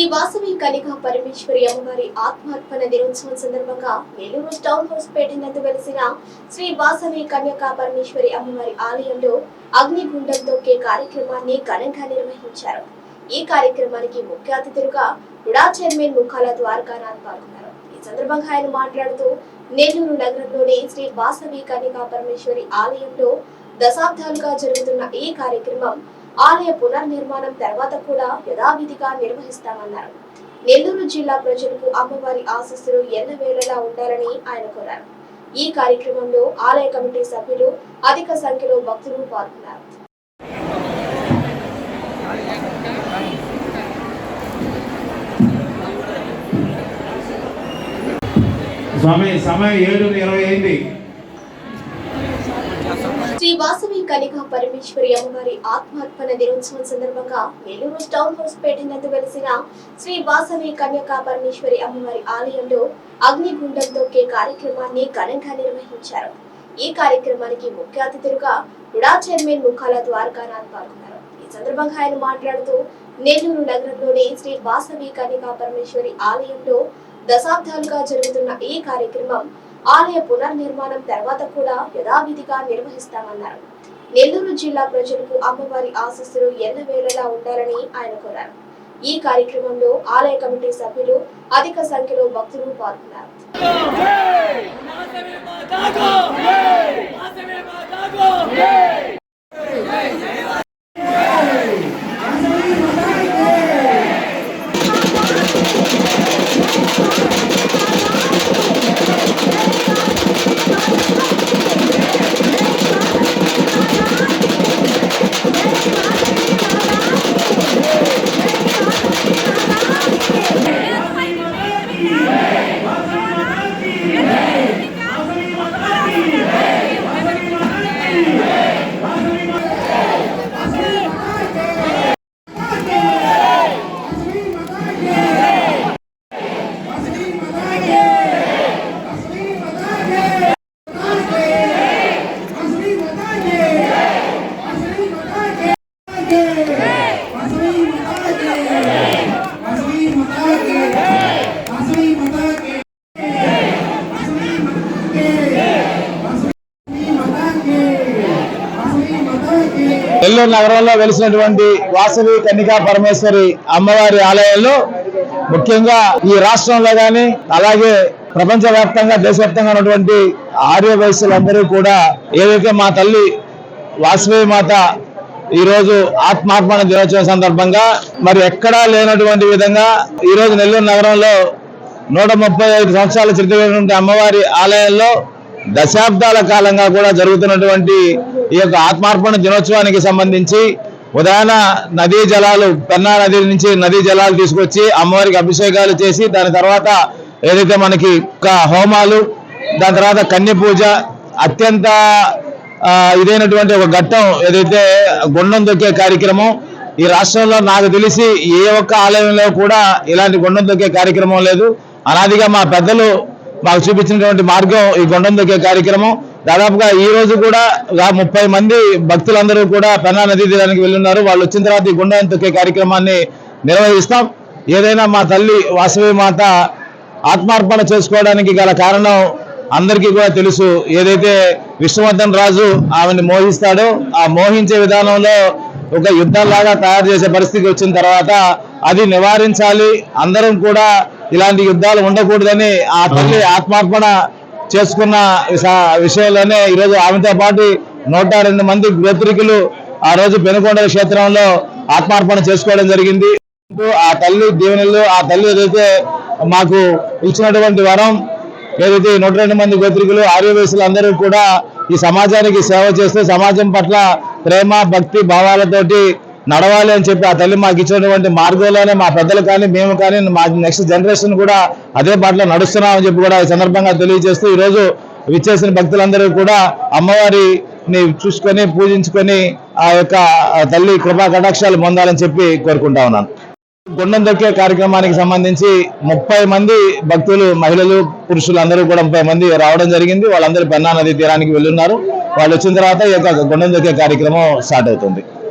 శ్రీ వాసవి కనికా పరమేశ్వరి అమ్మవారి ఆత్మార్పణ దినోత్సవం సందర్భంగా నెల్లూరు టౌన్ హౌస్ పేట నందు వెలిసిన శ్రీ వాసవి కన్యకా పరమేశ్వరి అమ్మవారి ఆలయంలో అగ్నిగుండంతో కే కార్యక్రమాన్ని ఘనంగా నిర్వహించారు. ఈ కార్యక్రమానికి ముఖ్య అతిథులుగా రుడా చైర్మన్ ముఖాల ద్వారకానాథ్ పాల్గొన్నారు. ఈ సందర్భంగా ఆయన మాట్లాడుతూ నెల్లూరు నగరంలోని శ్రీ వాసవి కన్యకా పరమేశ్వరి ఆలయంలో దశాబ్దాలుగా జరుగుతున్న ఈ కార్యక్రమం ఆలయ పునర్నిర్మాణం తర్వాత కూడా యథావిధిగా నిర్వహిస్తామన్నారు. నెల్లూరు జిల్లా ప్రజలకు అమ్మవారి ఆశస్సులు ఎల్లవేళలా ఉండాలని ఆయన కోరారు. ఈ కార్యక్రమంలో ఆలయ కమిటీ సభ్యులు అధిక సంఖ్యలో భక్తులు పాల్గొన్నారు. సమయం సమయం ఏడు ఇరవై అయింది వాసవి కనికా పరమేశ్వరి అమ్మవారి ఆత్మార్పణ దినోత్సవం సందర్భంగా నెల్లూరు టౌన్ హౌస్ పేట నందు వెలిసిన శ్రీ వాసవి కన్యకా పరమేశ్వరి అమ్మవారి ఆలయంలో అగ్నిగుండం తొక్కే కార్యక్రమాన్ని ఘనంగా నిర్వహించారు. ఈ కార్యక్రమానికి ముఖ్య అతిథులుగా రుడా చైర్మన్ ముఖాల ద్వారకానాథ్ పాల్గొన్నారు. ఈ సందర్భంగా ఆయన మాట్లాడుతూ నెల్లూరు నగరంలోని శ్రీ వాసవి కన్యకా పరమేశ్వరి ఆలయంలో దశాబ్దాలుగా జరుగుతున్న ఈ కార్యక్రమం ఆలయ పునర్నిర్మాణం తర్వాత కూడా యథావిధిగా నిర్వహిస్తామన్నారు నెల్లూరు జిల్లా ప్రజలకు అమ్మవారి ఆశస్సులు ఎల్లవేళలా ఉండాలని ఆయన కోరారు ఈ కార్యక్రమంలో ఆలయ కమిటీ సభ్యులు అధిక సంఖ్యలో భక్తులు పాల్గొన్నారు వాసవి మాతాకు నగరంలో వెలిసినటువంటి వాసవి కన్నికా పరమేశ్వరి అమ్మవారి ఆలయంలో ముఖ్యంగా ఈ రాష్ట్రంలో కానీ అలాగే ప్రపంచ వ్యాప్తంగా దేశవ్యాప్తంగా ఉన్నటువంటి ఆర్య వయస్సులందరూ కూడా ఏదైతే మా తల్లి వాసవి మాత ఈరోజు ఆత్మార్పణ దినోత్సవం సందర్భంగా మరి ఎక్కడా లేనటువంటి విధంగా ఈరోజు నెల్లూరు నగరంలో నూట ముప్పై ఐదు సంవత్సరాల చరిత్ర అమ్మవారి ఆలయంలో దశాబ్దాల కాలంగా కూడా జరుగుతున్నటువంటి ఈ యొక్క ఆత్మార్పణ దినోత్సవానికి సంబంధించి ఉదాహరణ నదీ జలాలు పెన్నా నది నుంచి నదీ జలాలు తీసుకొచ్చి అమ్మవారికి అభిషేకాలు చేసి దాని తర్వాత ఏదైతే మనకి ఒక హోమాలు దాని తర్వాత కన్య పూజ అత్యంత ఇదైనటువంటి ఒక ఘట్టం ఏదైతే గుండం దొక్కే కార్యక్రమం ఈ రాష్ట్రంలో నాకు తెలిసి ఏ ఒక్క ఆలయంలో కూడా ఇలాంటి గుండం దొక్కే కార్యక్రమం లేదు. అనాదిగా మా పెద్దలు మాకు చూపించినటువంటి మార్గం ఈ గుండం దొక్కే కార్యక్రమం. దాదాపుగా ఈ రోజు కూడా ముప్పై మంది భక్తులందరూ కూడా పెన్నా నదీ తీరానికి వెళ్ళున్నారు. వాళ్ళు వచ్చిన తర్వాత ఈ గుండం తొక్కే కార్యక్రమాన్ని నిర్వహిస్తాం. ఏదైనా మా తల్లి వాసవి మాత ఆత్మార్పణ చేసుకోవడానికి గల కారణం అందరికీ కూడా తెలుసు. ఏదైతే విష్ణువర్ధన్ రాజు ఆమెను మోహిస్తాడో ఆ మోహించే విధానంలో ఒక యుద్ధంలాగా తయారు చేసే పరిస్థితి వచ్చిన తర్వాత అది నివారించాలి. అందరం కూడా ఇలాంటి యుద్ధాలు ఉండకూడదని ఆ తల్లి ఆత్మార్పణ చేసుకున్న విషయంలోనే ఈరోజు ఆమెతో పాటు నూట రెండు మంది గోత్రికులు ఆ రోజు పెనుకొండ క్షేత్రంలో ఆత్మార్పణ చేసుకోవడం జరిగింది. ఆ తల్లి దీవెనలు ఆ తల్లి ఏదైతే మాకు ఇచ్చినటువంటి వరం ఏదైతే నూట రెండు మంది గోత్రికులు ఆర్యవేశులు అందరూ కూడా ఈ సమాజానికి సేవ చేస్తూ సమాజం పట్ల ప్రేమ భక్తి భావాలతోటి నడవాలి అని చెప్పి ఆ తల్లి మాకు ఇచ్చినటువంటి మార్గంలోనే మా పెద్దలు కానీ మేము కానీ మా నెక్స్ట్ జనరేషన్ కూడా అదే బాటలో నడుస్తున్నామని చెప్పి కూడా ఈ సందర్భంగా తెలియజేస్తూ ఈరోజు విచ్చేసిన భక్తులందరూ కూడా అమ్మవారిని చూసుకొని పూజించుకొని ఆ యొక్క తల్లి కృపా కటాక్షాలు పొందాలని చెప్పి కోరుకుంటా ఉన్నాను. గుండం దొక్కే కార్యక్రమానికి సంబంధించి ముప్పై మంది భక్తులు మహిళలు పురుషులు అందరూ కూడా ముప్పై మంది రావడం జరిగింది. వాళ్ళందరూ పెన్నా నది తీరానికి వెళ్ళున్నారు. వాళ్ళు వచ్చిన తర్వాత ఈ యొక్క గుండం దొక్కే కార్యక్రమం స్టార్ట్ అవుతుంది.